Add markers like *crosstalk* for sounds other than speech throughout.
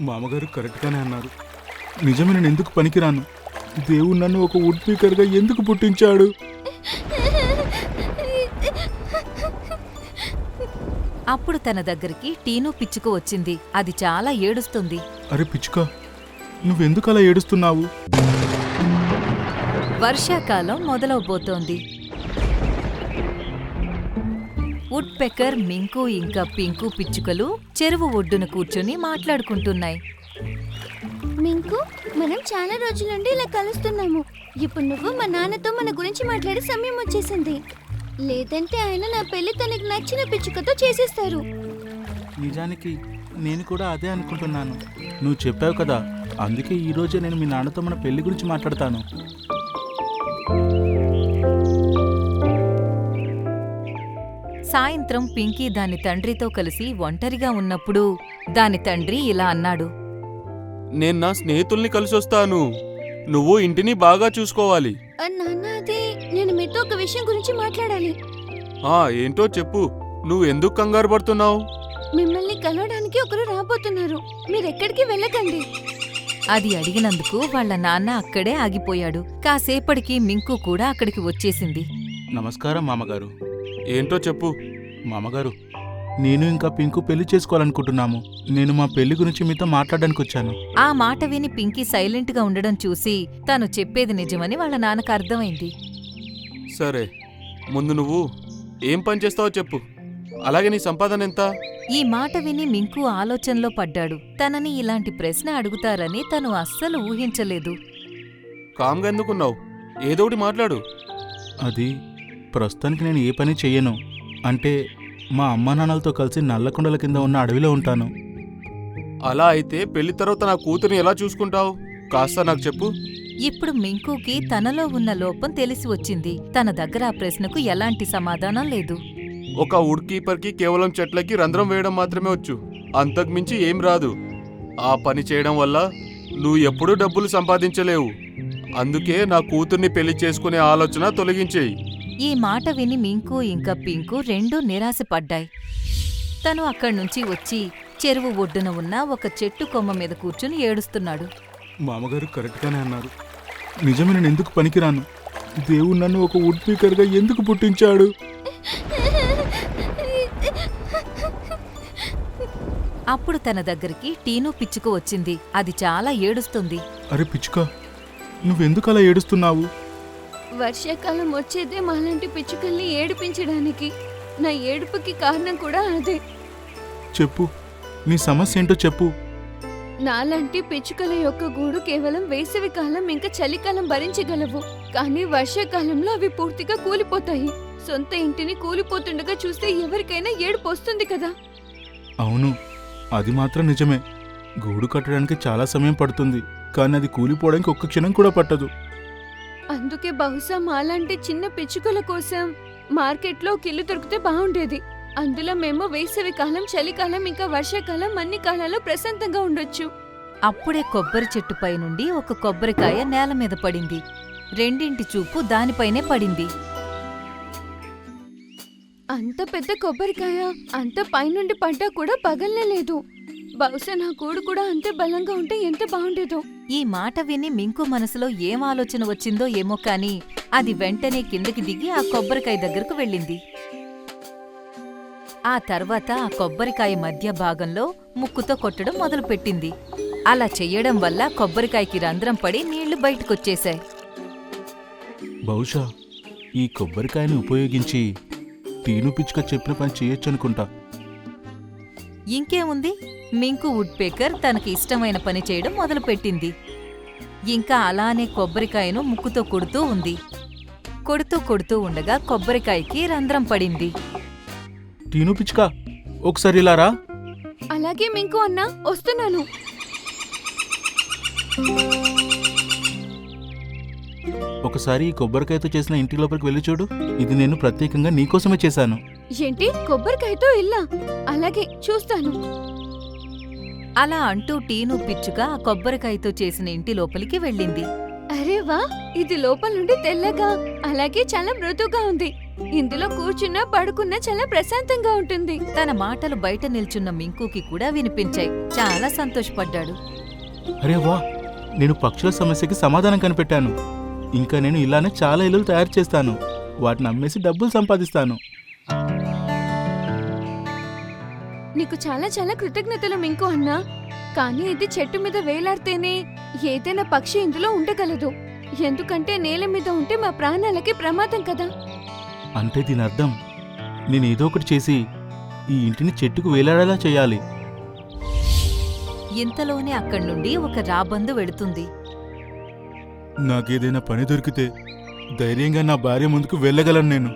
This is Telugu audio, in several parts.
మామగారు కరెక్ట్గానే అన్నారు. నిజమే నేను ఎందుకు పనికిరాను? దేవుడు నన్ను ఒక వుడ్ పీకర్గా ఎందుకు పుట్టించాడు? అప్పుడు తన దగ్గరికి టీను పిచ్చుక వచ్చింది. అది చాలా ఏడుస్తుంది. అరే పిచ్చుక నువ్వెందుకు అలా ఏడుస్తున్నావు? వర్షాకాలం మొదలవబోతోంది. వుడ్ పెక్కర్ మింకు ఇంకా పింకు పిచ్చుకలు చెరువు ఒడ్డున కూర్చొని మాట్లాడుకుంటున్నాయి. మింకు మనం చాలా రోజుల నుండి ఇలా కలుస్తున్నాము. ఇప్పుడు నువ్వు మా నాన్నతో మన గురించి మాట్లాడే సమయం వచ్చేసింది. లేదంటే ఆయన నా పెళ్ళి తనకు నచ్చిన పిచ్చుకతో చేసేస్తారు. నిజానికి నేను కూడా అదే అనుకుంటున్నాను. నువ్వు చెప్పావు కదా అందుకే ఈ రోజే నేను మీ నాన్నతో మన పెళ్ళి గురించి మాట్లాడతాను. సాయంత్రం పింకీ దాని తండ్రితో కలిసి ఒంటరిగా ఉన్నప్పుడు దాని తండ్రి ఇలా అన్నాడు. నేను నా స్నేహితుల్ని కలిసొస్తాను. నువ్వు ఇంటిని బాగా చూసుకోవాలి. నాన్న అది. నేను మీతో ఒక విషయం గురించి మాట్లాడాలి. ఆ ఏంటో చెప్పు. నువ్వు ఎందుకు కంగారు పడుతున్నావు? మిమ్మల్ని కలవడానికి ఒకరు రాబోతున్నారు. మీరెక్కడికి వెళ్ళకండి. అది అడిగినందుకు వాళ్ళ నాన్న అక్కడే ఆగిపోయాడు. కాసేపటికి మింకు కూడా అక్కడికి వచ్చేసింది. నమస్కారం మామగారు. ఏంటో చెప్పు. మామగారు నేను ఇంకా పింకు పెళ్ళి చేసుకోవాలనుకుంటున్నాము. నేను మా పెళ్ళి గురించి మీతో మాట్లాడడానికి వచ్చాను. ఆ మాట విని పింకీ సైలెంట్గా ఉండడం చూసి తను చెప్పేది నిజమని వాళ్ళ నాన్నకు అర్థమైంది. సరే ముందు నువ్వు ఏం పని చేస్తావో చెప్పు. అలాగే నీ సంపాదన ఎంత? ఈ మాట విని మింకు ఆలోచనలో పడ్డాడు. తనని ఇలాంటి ప్రశ్న అడుగుతారని తను అస్సలు ఊహించలేదు. కామ్గా ఎందుకున్నావు? ఏదో ఒకటి మాట్లాడు. అది ప్రస్తుతానికి నేను ఏ పని చెయ్యను. అంటే మా అమ్మా నాన్నలతో కలిసి నల్లకొండల కింద ఉన్న అడవిలో ఉంటాను. అలా అయితే పెళ్ళి తర్వాత నా కూతురిని ఎలా చూసుకుంటావు? కాస్త నాకు చెప్పు. ఇప్పుడు మింకుకి తనలో ఉన్న లోపం తెలిసి వచ్చింది. తన దగ్గర ఆ ప్రశ్నకు ఎలాంటి సమాధానం లేదు. ఒక వుడ్ కీపర్కి కేవలం చెట్లకి రంధ్రం వేయడం మాత్రమే వచ్చు. అంతకు మించి ఏం రాదు. ఆ పని చేయడం వల్ల నువ్వు ఎప్పుడూ డబ్బులు సంపాదించలేవు. అందుకే నా కూతుర్ని పెళ్ళి చేసుకునే ఆలోచన తొలగించేయి. ఈ మాట విని మింకు ఇంకా పింకు రెండూ నిరాశపడ్డాయి. తను అక్కడ్నుంచి వచ్చి చెరువు ఒడ్డున ఉన్న ఒక చెట్టు కొమ్మ మీద కూర్చుని ఏడుస్తున్నాడు. మామగారు కరెక్ట్గానే అన్నారు. నిజమే నేను ఎందుకు పనికిరాను? దేవుడు నన్ను ఒక వుడ్ పీకర్గా ఎందుకు పుట్టించాడు? అప్పుడు తన దగ్గరికి టీను పిచ్చుక వచ్చింది. అది చాలా ఏడుస్తుంది. అరే పిచ్చుక నువ్వెందుకు అలా ఏడుస్తున్నావు? వర్షాకాలం వచ్చేదే మాలాంటి పిచ్చుకల్ని ఏడిపించడానికి. నా ఏడుపుకి కారణం కూడా అదే. చెప్పు. నీ సమస్య ఏంటో చెప్పు. నాలాంటి పిచ్చుకల యొక్క గూడు కేవలం వేసవి కాలం ఇంకా చలికాలం భరించగలవు. కానీ వర్షాకాలంలో అవి పూర్తిగా కూలిపోతాయి. సొంత ఇంటిని కూలిపోతుండగా చూస్తే ఎవరికైనా ఏడుపు వస్తుంది కదా. అవును. అది మాత్రం నిజమే. గూడు కట్టడానికి చాలా సమయం పడుతుంది. కానీ అది కూలిపోవడానికి ఒక్క క్షణం కూడా పట్టదు. అందుకే బహుశా మాలాంటి చిన్న పిచ్చుకల కోసం మార్కెట్లో ఒక ఇల్లు దొరికితే బాగుండేది. అందులో మేము వేసవి కాలం చలికాలం ఇంకా వర్షాకాలం అన్ని కాలాల్లో ప్రశాంతంగా ఉండొచ్చు. అప్పుడే కొబ్బరి చెట్టుపై నుండి ఒక కొబ్బరికాయ నేల మీద పడింది. రెండింటి చూపు దానిపైనే పడింది. అంత పెద్ద కొబ్బరికాయ అంత పైనుండి పడ్డా కూడా పగలనే లేదు. బహుశా నా కూడు కూడా అంతే బలంగా ఉంటే ఎంత బాగుండేదో. ఈ మాట విని మింకు మనసులో ఏం ఆలోచన వచ్చిందో ఏమో కాని అది వెంటనే కిందకి దిగి ఆ కొబ్బరికాయ దగ్గరకు వెళ్ళింది. ఆ తర్వాత ఆ కొబ్బరికాయ మధ్య భాగంలో ముక్కుతో కొట్టడం మొదలుపెట్టింది. అలా చెయ్యడం వల్ల కొబ్బరికాయకి రంధ్రం పడి నీళ్ళు బయటకొచ్చేశాయి. బహుశా ఈ కొబ్బరికాయని ఉపయోగించి టీను పిచ్చుక చెప్పిన పని చేయొచ్చు అనుకుంటా ఇంకేముంది? మింకు వుడ్ పేకర్ తనకి ఇష్టమైన పని చేయడం మొదలుపెట్టింది. ఇంకా అలానే కొబ్బరికాయను ముక్కుతో కొడుతూ ఉంది. కొడుతూ కొడుతూ ఉండగా కొబ్బరికాయకి రంధ్రం పడింది. టీను పిచ్చుక ఒకసారి ఇలా రా. అలాగే మింకు అన్నా వస్తున్నాను. ఒకసారి ఈ కొబ్బరికాయతో చేసిన ఇంటి లోపలికి వెళ్ళి చూడు. ఇది నేను ప్రత్యేకంగా నీకోసమే చేశాను. ఏంటి? కొబ్బరికాయతో ఇల్లా? అలాగే చూస్తాను. అలా అంటూ టీను పిచ్చుక ఆ కొబ్బరికాయతో చేసిన ఇంటి లోపలికి వెళ్ళింది. అరే వా ఇది లోపల నుండి తెల్లగా అలాగే చాలా మృదువుగా ఉంది. ఇందులో కూర్చున్నా పడుకున్నా చాలా ప్రశాంతంగా ఉంటుంది. తన మాటలు బయట నిల్చున్న మింకుకి కూడా వినిపించాయి. చాలా సంతోషపడ్డాడు. అరే వా నేను పక్షుల సమస్యకి సమాధానం కనిపెట్టాను. ఇంకా నేను ఇలానే చాలా ఇల్లులు తయారు చేస్తాను. వాటిని అమ్మేసి డబ్బులు సంపాదిస్తాను. నీకు చాలా చాలా కృతజ్ఞతలు మింకు అన్నా. కానీ ఇది చెట్టు మీద వేలాడితేనే ఏదైనా పక్షి ఇందులో ఉండగలదు. ఎందుకంటే నేల మీద ఉంటే మా ప్రాణాలకి ప్రమాదం కదా. అంటే దీని అర్థం? నేను ఏదో ఒకటి చేసి ఈ ఇంటిని చెట్టుకు వేలాడేలా చేయాలి. ఇంతలోనే అక్కడి నుండి ఒక రాబందు వెళుతుంది. నాకేదైనా పని దొరికితే ధైర్యంగా నా భార్య ముందుకు వెళ్ళగలను నేను.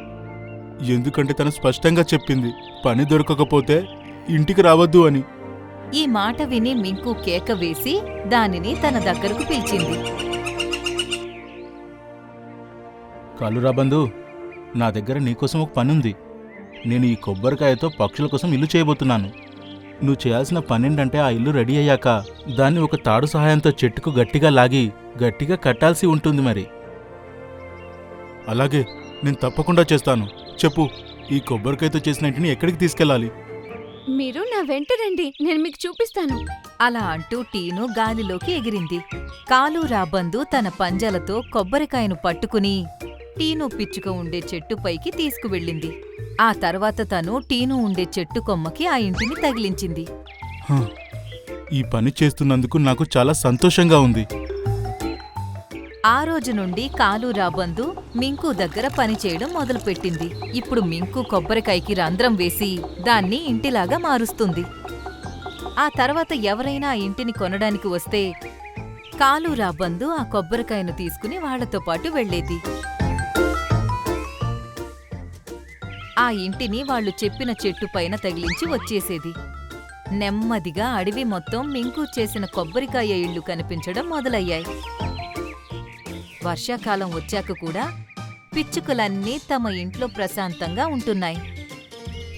ఎందుకంటే తను స్పష్టంగా చెప్పింది పని దొరకకపోతే ఇంటికి రావద్దు అని. ఈ మాట విని మింకు కేక వేసి దానిని తన దగ్గరకు పిలిచింది. కాలురా బంధు నా దగ్గర నీకోసం ఒక పని ఉంది నేను ఈ కొబ్బరికాయతో పక్షుల కోసం ఇల్లు చేయబోతున్నాను. నువ్వు చేయాల్సిన పన్నెండంటే ఆ ఇల్లు రెడీ అయ్యాక దాన్ని ఒక తాడు సహాయంతో చెట్టుకు గట్టిగా లాగి గట్టిగా కట్టాల్సి ఉంటుంది మరి. అలాగే నేను తప్పకుండా చేస్తాను. చెప్పు ఈ కొబ్బరికాయతో చేసిన ఇంటిని ఎక్కడికి తీసుకెళ్ళాలి? మీరు నా వెంట రండి నేను మీకు చూపిస్తాను. అలా అంటూ టీను గాలిలోకి ఎగిరింది. కాలు రాబందు తన పంజలతో కొబ్బరికాయను పట్టుకుని టీను పిచ్చుక ఉండే చెట్టు పైకి తీసుకువెళ్ళింది. ఆ తర్వాత తను టీను ఉండే చెట్టు కొమ్మకి ఆ ఇంటిని తగిలించింది. ఈ పని చేస్తున్నందుకు నాకు చాలా సంతోషంగా ఉంది. ఆ రోజు నుండి కాలు రాబందు మింకు దగ్గర పనిచేయడం మొదలుపెట్టింది. ఇప్పుడు మింకు కొబ్బరికాయకి రంధ్రం వేసి దాన్ని ఇంటిలాగా మారుస్తుంది. ఆ తర్వాత ఎవరైనా ఇంటిని కొనడానికి వస్తే కాలు రాబందు ఆ కొబ్బరికాయను తీసుకుని వాళ్ళతో పాటు వెళ్ళేది. ఆ ఇంటిని వాళ్ళు చెప్పిన చెట్టు పైన తగిలించి వచ్చేసేది. నెమ్మదిగా అడవి మొత్తం మింకు చేసిన కొబ్బరికాయ ఇళ్ళు కనిపించడం మొదలయ్యాయి. వర్షాకాలం వచ్చాక కూడా పిచ్చుకలన్నీ తమ ఇంట్లో ప్రశాంతంగా ఉంటున్నాయి.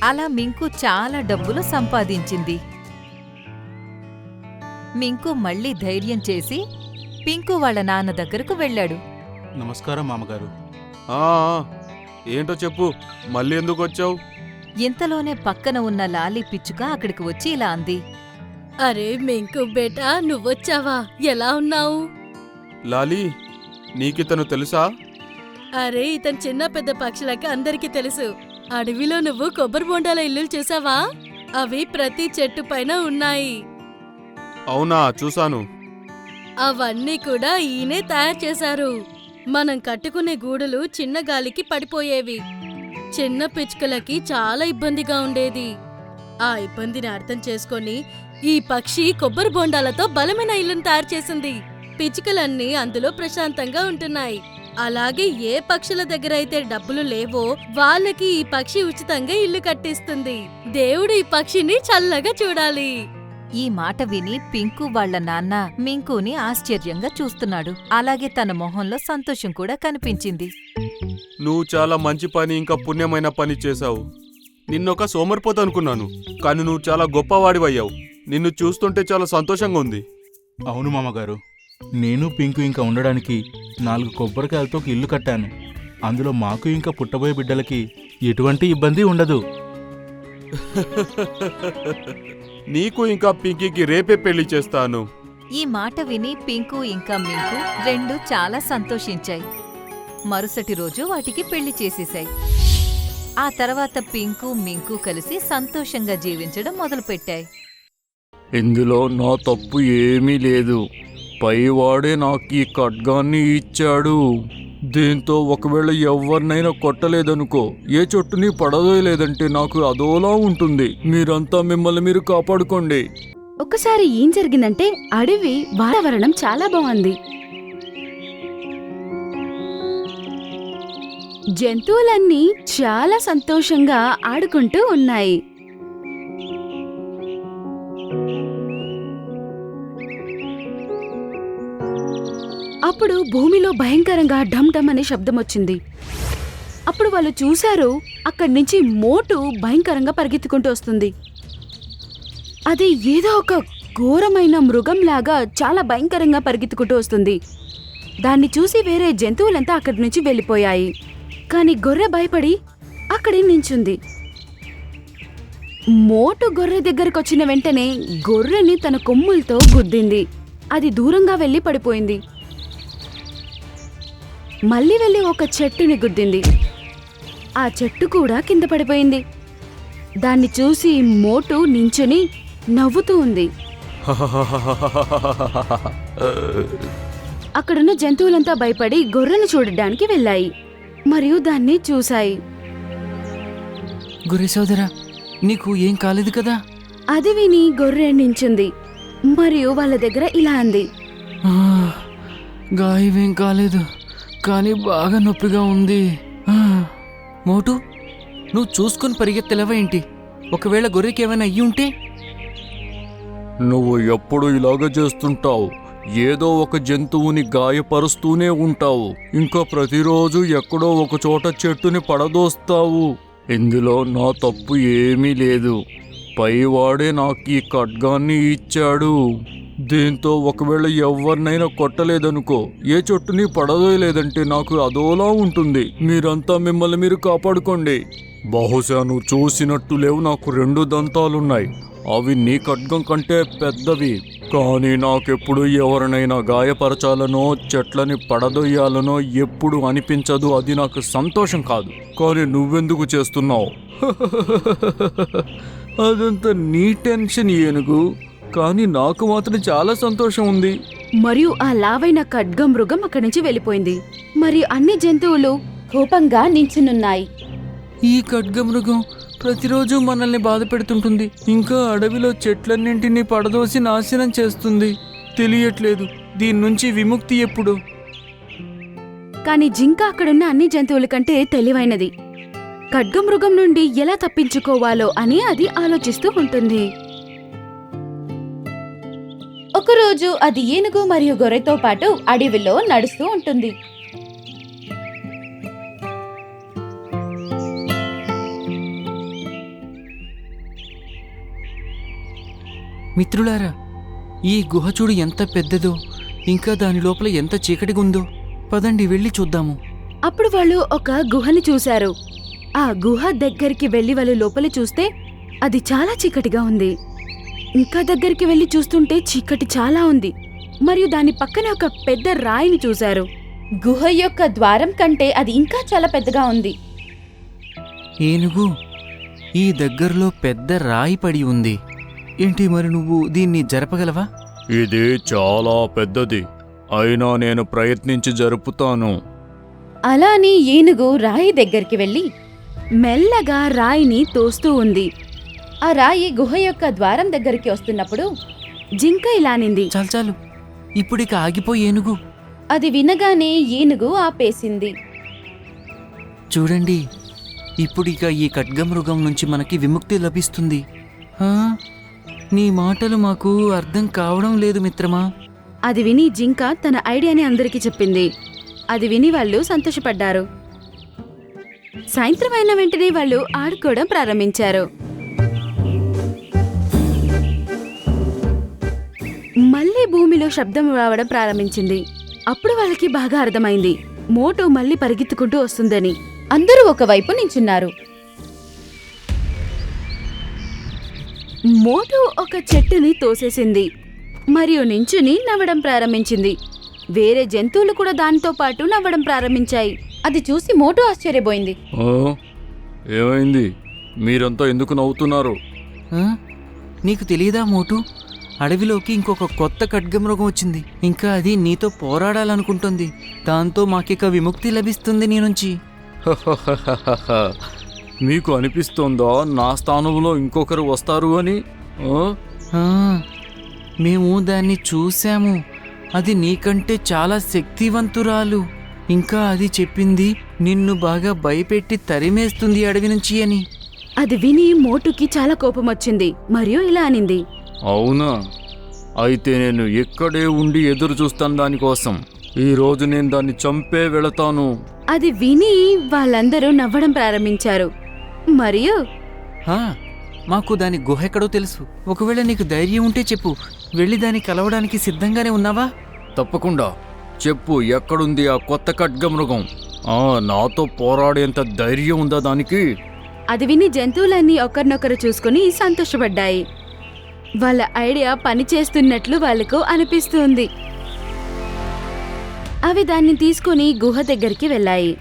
అలా మింకు చాలా డబ్బులు సంపాదించింది. మింకు మళ్ళీ ధైర్యం చేసి పింకు వాళ్ళ నాన్న దగ్గరకు వెళ్ళాడు. నమస్కారం మామగారు. ఏంటో చెప్పు. మళ్ళీ ఎందుకు వచ్చావు? ఇంతలోనే పక్కన ఉన్న లాలీ పిచ్చుక అక్కడికి వచ్చి ఇలా అంది. అరే మెంకు బేటా నువ్వొచ్చావా? ఎలా ఉన్నావు? లాలీ నీకితను తెలుసా? అరే ఇతను చిన్న పెద్ద పక్షులకి అందరికీ తెలుసు. అడవిలో నువ్వు కొబ్బరి బొండాల ఇల్లులు చూసావా? అవి ప్రతి చెట్టు పైన ఉన్నాయి. అవునా చూశాను. అవన్నీ కూడా ఈయనే తయారు చేశారు. మనం కట్టుకునే గూడులు చిన్న గాలికి పడిపోయేవి. చిన్న పిచ్చుకలకి చాలా ఇబ్బందిగా ఉండేది. ఆ ఇబ్బందిని అర్థం చేసుకొని ఈ పక్షి కొబ్బరి బొండాలతో బలమైన ఇల్లును తయారు చేసింది. పిచ్చుకలన్నీ అందులో ప్రశాంతంగా ఉంటున్నాయి. అలాగే ఏ పక్షుల దగ్గర అయితే డబ్బులు లేవో వాళ్ళకి ఈ పక్షి ఉచితంగా ఇల్లు కట్టిస్తుంది. దేవుడు ఈ పక్షిని చల్లగా చూడాలి. ఈ మాట విని పింకు వాళ్ళ నాన్న మింకుని ఆశ్చర్యంగా చూస్తున్నాడు. అలాగే తన మొహంలో సంతోషం కూడా కనిపించింది. నువ్వు చాలా మంచి పని ఇంకా పుణ్యమైన పని చేశావు. నిన్నొక సోమరిపోత అనుకున్నాను కానీ నువ్వు చాలా గొప్పవాడివయ్యావు. నిన్ను చూస్తుంటే చాలా సంతోషంగా ఉంది. అవును మామగారు. నేను పింకు ఇంకా ఉండడానికి నాలుగు కొబ్బరికాయలతో ఒక ఇల్లు కట్టాను. అందులో మాకు ఇంకా పుట్టబోయే బిడ్డలకి ఎటువంటి ఇబ్బంది ఉండదు. నీకు ఇంకా పింకీకి రేపే పెళ్ళి చేస్తాను. ఈ మాట విని పింకు ఇంకా మింకు రెండు చాలా సంతోషించాయి. మరుసటి రోజు వాటికి పెళ్ళి చేసేశాయి. ఆ తర్వాత పింకు మింకు కలిసి సంతోషంగా జీవించడం మొదలుపెట్టాయి. ఇందులో నా తప్పు ఏమీ లేదు. పైవాడే నాకు ఈ ఖడ్గాన్ని ఇచ్చాడు. దీంతో ఒకవేళ ఎవరినైనా కొట్టలేదనుకో ఏ చెట్టుని పడదోయలేదంటే నాకు అదోలా ఉంటుంది. మీరంతా మిమ్మల్ని మీరు కాపాడుకోండి. ఒకసారి ఏం జరిగిందంటే అడవి వాతావరణం చాలా బాగుంది. జంతువులన్నీ చాలా సంతోషంగా ఆడుకుంటూ ఉన్నాయి. అప్పుడు భూమిలో భయంకరంగా ఢమ్ ఢమ్ అనే శబ్దం వచ్చింది. అప్పుడు వాళ్ళు చూశారు అక్కడి నుంచి మోటు భయంకరంగా పరిగెత్తుకుంటూ వస్తుంది. అది ఏదో ఒక ఘోరమైన మృగంలాగా చాలా భయంకరంగా పరిగెత్తుకుంటూ వస్తుంది. దాన్ని చూసి వేరే జంతువులంతా అక్కడి నుంచి వెళ్ళిపోయాయి. కానీ గొర్రె భయపడి అక్కడే నించుంది. మోటు గొర్రె దగ్గరకు వచ్చిన వెంటనే గొర్రెని తన కొమ్ములతో గుద్దింది. అది దూరంగా వెళ్ళి పడిపోయింది. మళ్ళీ వెళ్ళి ఒక చెట్టుని గుద్దింది. ఆ చెట్టు కూడా కింద పడిపోయింది. దాన్ని చూసి మోటు నించుని నవ్వుతూ ఉంది. *laughs* అక్కడున్న జంతువులంతా భయపడి గొర్రెను చూడడానికి వెళ్ళాయి. మరియు దాన్ని చూశాయి. గురి సోదరా నీకు ఏం కాలేదు కదా? అది విని గొర్రె నించుంది. మరియు వాళ్ళ దగ్గర ఇలా అంది. గాయమేం కాలేదు. కానీ బాగా నొప్పిగా ఉంది. మోటు నువ్వు చూసుకొని పరిగెత్తలేవా ఏంటి? ఒకవేళ గొర్రెకి ఏమైనా అయ్యి ఉంటే? నువ్వు ఎప్పుడు ఇలాగ చేస్తుంటావు. ఏదో ఒక జంతువుని గాయపరుస్తూనే ఉంటావు. ఇంకా ప్రతిరోజు ఎక్కడో ఒక చోట చెట్టుని పడదోస్తావు. ఇందులో నా తప్పు ఏమీ లేదు. పైవాడే నాకు ఈ ఖడ్గాన్ని ఇచ్చాడు. దీంతో ఒకవేళ ఎవరినైనా కొట్టలేదనుకో ఏ చెట్టుని పడదోయలేదంటే నాకు అదోలా ఉంటుంది. మీరంతా మిమ్మల్ని మీరు కాపాడుకోండి. బహుశా నువ్వు చూసినట్టు లేవు నాకు రెండు దంతాలున్నాయి. అవి నీ ఖడ్గం కంటే పెద్దవి. కానీ నాకెప్పుడు ఎవరినైనా గాయపరచాలనో చెట్లని పడదొయ్యాలనో ఎప్పుడు అనిపించదు అది నాకు సంతోషం కాదు. కానీ నువ్వెందుకు చేస్తున్నావు? *laughs* అదంతా నీ టెన్షన్ ఏనుగు. కానీ నాకు మాత్రం చాలా సంతోషం ఉంది. మరియు ఆ లావైన ఖడ్గ మృగం అక్కడి నుంచి వెళ్ళిపోయింది. మరియు అన్ని జంతువులు కోపంగా నించునున్నాయి. ఈ ఖడ్గమృగం ప్రతిరోజు మనల్ని బాధ పెడుతుంటుంది. ఇంకా అడవిలో చెట్లన్నింటినీ పడదోసి నాశనం చేస్తుంది. తెలియట్లేదు. దీని నుంచి విముక్తి ఎప్పుడు? కాని జింక అక్కడున్న అన్ని జంతువుల కంటే తెలివైనది. ఖడ్గమృగం నుండి ఎలా తప్పించుకోవాలో అని అది ఆలోచిస్తూ ఉంటుంది. ఒకరోజు అది ఏనుగు మరియు గొర్రెతో పాటు అడవిలో నడుస్తూ ఉంటుంది. మిత్రులారా ఈ గుహ చూడు ఎంత పెద్దదో ఇంకా దాని లోపల ఎంత చీకటిగా ఉందో పదండి వెళ్ళి చూద్దాము. అప్పుడు వాళ్ళు ఒక గుహని చూశారు. ఆ గుహ దగ్గరికి వెళ్ళి వాళ్ళు లోపల చూస్తే అది చాలా చీకటిగా ఉంది. ఇంకా దగ్గరికి వెళ్ళి చూస్తుంటే చీకటి చాలా ఉంది. మరియు దాని పక్కనే ఒక పెద్ద రాయిని చూశారు. గుహ యొక్క ద్వారం కంటే అది ఇంకా చాలా పెద్దగా ఉంది. ఏనుగు ఈ దగ్గరలో పెద్ద రాయి పడి ఉంది. ఏంటి మరి నువ్వు దీన్ని జరపగలవా? ఇది చాలా పెద్దది. అయినా నేను ప్రయత్నించి జరుపుతాను. అలా అని ఏనుగు రాయి దగ్గరికి వెళ్ళి మెల్లగా రాయిని తోస్తూ ఉంది. ఆ రాయి గుహ యొక్క ద్వారం దగ్గరికి వస్తున్నప్పుడు జింక ఇలానింది చాలు చాలు. ఇప్పుడిక ఆగిపోయి ఏనుగు? అది వినగానే ఏనుగు ఆపేసింది. చూడండి ఇప్పుడిక ఈ ఖడ్గమృగం నుంచి మనకి విముక్తి లభిస్తుంది? నీ మాటలు మాకు అర్థం కావడం లేదు మిత్రమా? అది విని జింక తన ఐడియాని అందరికీ చెప్పింది. అది విని వాళ్ళు సంతోషపడ్డారు. సాయంత్రం అయిన వెంటనే వాళ్ళు ఆడుకోవడం ప్రారంభించారు. భూమిలో శబ్దం రావడం ప్రారంభించింది. అప్పుడు వాళ్ళకి బాగా అర్థమైంది. మోటు మళ్ళీ పరిగెత్తుకుంటూ వస్తుందని. అందరూ ఒకవైపు నించున్నారు. మోటు ఒక చెట్టుని తోసేసింది. మరియు నించుని నవ్వడం ప్రారంభించింది. వేరే జంతువులు కూడా దానితో పాటు నవ్వడం ప్రారంభించాయి. అది చూసి మోటు ఆశ్చర్యపోయింది. ఆ? ఏమైంది? మీరంతా ఎందుకు నవ్వుతున్నారు? నీకు తెలియదా మోటు? అడవిలోకి ఇంకొక కొత్త ఖడ్గమృగం వచ్చింది. ఇంకా అది నీతో పోరాడాలనుకుంటుంది. దాంతో మాకిక విముక్తి లభిస్తుంది నీ నుంచి. మీకు అనిపిస్తోందా నా స్థానంలో ఇంకొకరు వస్తారు అని? మేము దాన్ని చూశాము. అది నీకంటే చాలా శక్తివంతురాలు. ఇంకా అది చెప్పింది నిన్ను బాగా భయపెట్టి తరిమేస్తుంది అడవి నుంచి అని. అది విని మోటుకి చాలా కోపం వచ్చింది మరియు ఇలా అనింది. అవునా? అయితే నేను ఇక్కడే ఉండి ఎదురు చూస్తాను దానికోసం. ఈ రోజు నేను దాన్ని చంపే వెళతాను. అది విని వాళ్ళందరూ నవ్వడం ప్రారంభించారు. మరియు? మాకు దాని గుహ ఎక్కడో తెలుసు. ఒకవేళ నీకు ధైర్యం ఉంటే చెప్పు. వెళ్ళి దాన్ని కలవడానికి సిద్ధంగానే ఉన్నావా? తప్పకుండా. చెప్పు ఎక్కడుంది ఆ కొత్త ఖడ్గమృగం? ఆ, నాతో పోరాడేంత ధైర్యం ఉందా దానికి? అది విని జంతువులన్నీ ఒకరినొకరు చూసుకుని సంతోషపడ్డాయి. వాళ్ళ ఐడియా పనిచేస్తున్నట్లు వాళ్ళకు అనిపిస్తుంది. అవి దాన్ని తీసుకుని గుహ దగ్గరికి వెళ్ళాయి.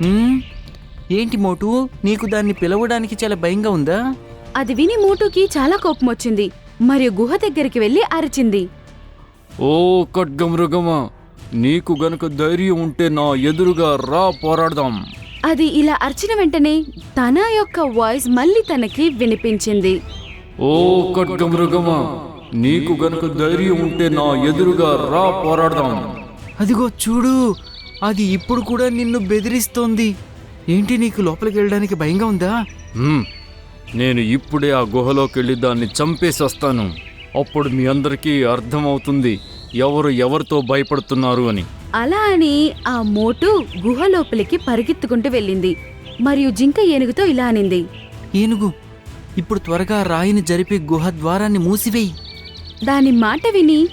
హ్మ్? ఏంటి మోటు? నీకు దాన్ని పిలవడానికి చాలా భయంగా ఉందా? అది విని మోటుకి చాలా కోపం వచ్చింది. మరియు గుహ దగ్గరికి వెళ్ళి అరిచింది. ఓ ఖడ్గమృగమా నీకు గనుక ధైర్యం ఉంటే నా ఎదురుగా రా పోరాడదాం. అది ఇలా అరిచిన వెంటనే తన యొక్క వాయిస్ మళ్ళీ తనకి వినిపించింది. ఓ ఖడ్గమృగమా నీకు గనుక ధైర్యం ఉంటే నా ఎదురుగా రా పోరాడదాం. అదిగో చూడు అది ఇప్పుడు కూడా నిన్ను బెదిరిస్తోంది. ఏంటి నీకు లోపలికి వెళ్ళడానికి భయంగా ఉందా. నేను ఇప్పుడే ఆ గుహలోకి వెళ్ళి దాన్ని చంపేసి వస్తాను అప్పుడు మీ అందరికీ అర్థమవుతుంది. ఎవరు ఎవరితో భయపడుతున్నారు అని. అలా అని ఆ మోటు గుహ లోపలికి పరిగెత్తుకుంటూ వెళ్ళింది. మరియు జింక ఏనుగుతో ఇలా అనింది. ఏనుగు ఇప్పుడు త్వరగా రాయిని జరిపి గుహ ద్వారాన్ని మూసివేయి. దాని మాట విని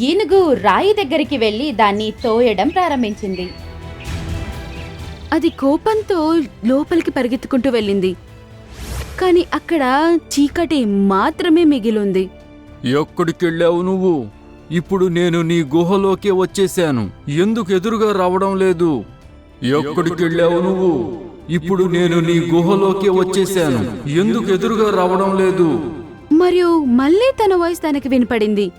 ఏనుగు రాయి దగ్గరికి వెళ్ళి దాన్ని తోయడం ప్రారంభించింది. అది కోపంతో లోపలికి పరిగెత్తుకుంటూ వెళ్ళింది. కాని అక్కడ చీకటి మాత్రమే మిగిలుంది. ఎక్కడికి వెళ్ళావు నువ్వు? ఇప్పుడు నేను నీ గుహలోకే వచ్చేశాను. ఎందుకు ఎదురుగా రావడం లేదు? ఎక్కడికి వెళ్ళావు నువ్వు? ఇప్పుడు నేను నీ గుహలోకే వచ్చేశాను. ఎందుకు ఎదురుగా రావడం లేదు? మరియు మళ్ళీ తన వాయిస్ తనకి వినపడింది.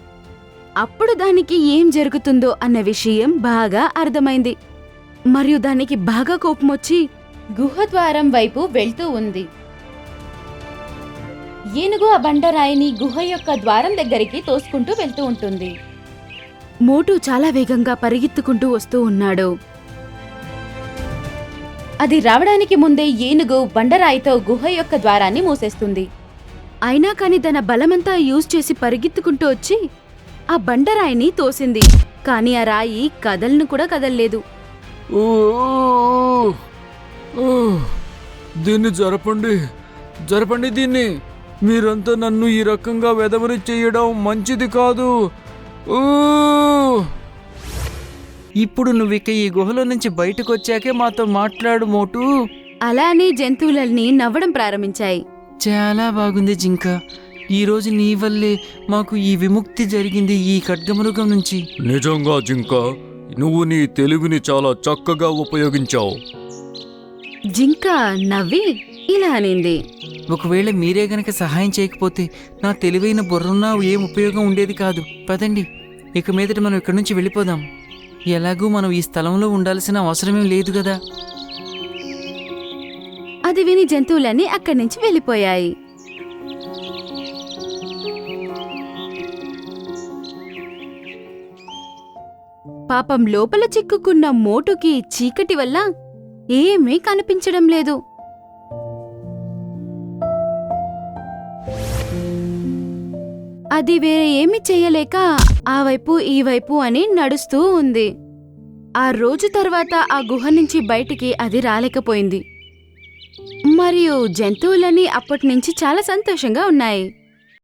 అప్పుడు దానికి ఏం జరుగుతుందో అన్న విషయం బాగా అర్థమైంది. మరియు దానికి బాగా కోపం వచ్చి గుహ ద్వారం వైపు వెళ్తూ ఉంది. ఏనుగు ఆ బండరాయిని గుహ యొక్క ద్వారం దగ్గరికి తోసుకుంటూ వెళ్తూ ఉంటుంది. మోటు చాలా వేగంగా పరిగెత్తుకుంటూ వస్తూ ఉన్నాడు. అది రావడానికి ముందే ఏనుగు బండరాయితో గుహ యొక్క ద్వారాన్ని మూసేస్తుంది. అయినా కాని తన బలమంతా యూజ్ చేసి పరిగెత్తుకుంటూ వచ్చి ఆ బండరాయిని తోసింది. కాని ఆ రాయి కదలను కూడా కదల్లేదు. దీన్ని జరపండి. జరపండి దీన్ని. మీరంతా నన్ను ఈ రకంగా వెదవరి చేయడం మంచిది కాదు. ఊ! ఇప్పుడు నువ్విక ఈ గుహలో నుంచి బయటకు వచ్చాకే మాతో మాట్లాడు మోటు. అలానే జంతువులన్నీ నవ్వడం ప్రారంభించాయి. చాలా బాగుంది జింక. ఈ రోజు నీ వల్లే మాకు ఈ విముక్తి జరిగింది ఈ ఖడ్గమృగం నుంచి. నిజంగా జింక నువ్వు నీ తెలివిని చాలా చక్కగా ఉపయోగించావు. జింక నవ్వి ఇలా అనింది. ఒకవేళ మీరే గనక సహాయం చేయకపోతే నా తెలివైన బుర్రున్నా ఏం ఉపయోగం ఉండేది కాదు. పదండి. ఇక మీదట మనం ఇక్కడి నుంచి వెళ్ళిపోదాం. ఎలాగూ మనం ఈ స్థలంలో ఉండాల్సిన అవసరమేం లేదు కదా అది విని జంతువులన్నీ అక్కడి నుంచి వెళ్ళిపోయాయి. పాపం లోపల చిక్కుకున్న మోటుకి చీకటి వల్ల ఏమీ కనిపించడం లేదు. అది వేరే ఏమి చేయలేక ఆ వైపు ఈ వైపు అని నడుస్తూ ఉంది. ఆ రోజు తర్వాత ఆ గుహ నుంచి బయటికి అది రాలేకపోయింది. మరియు జంతువులన్నీ అప్పటి నుంచి చాలా సంతోషంగా ఉన్నాయి.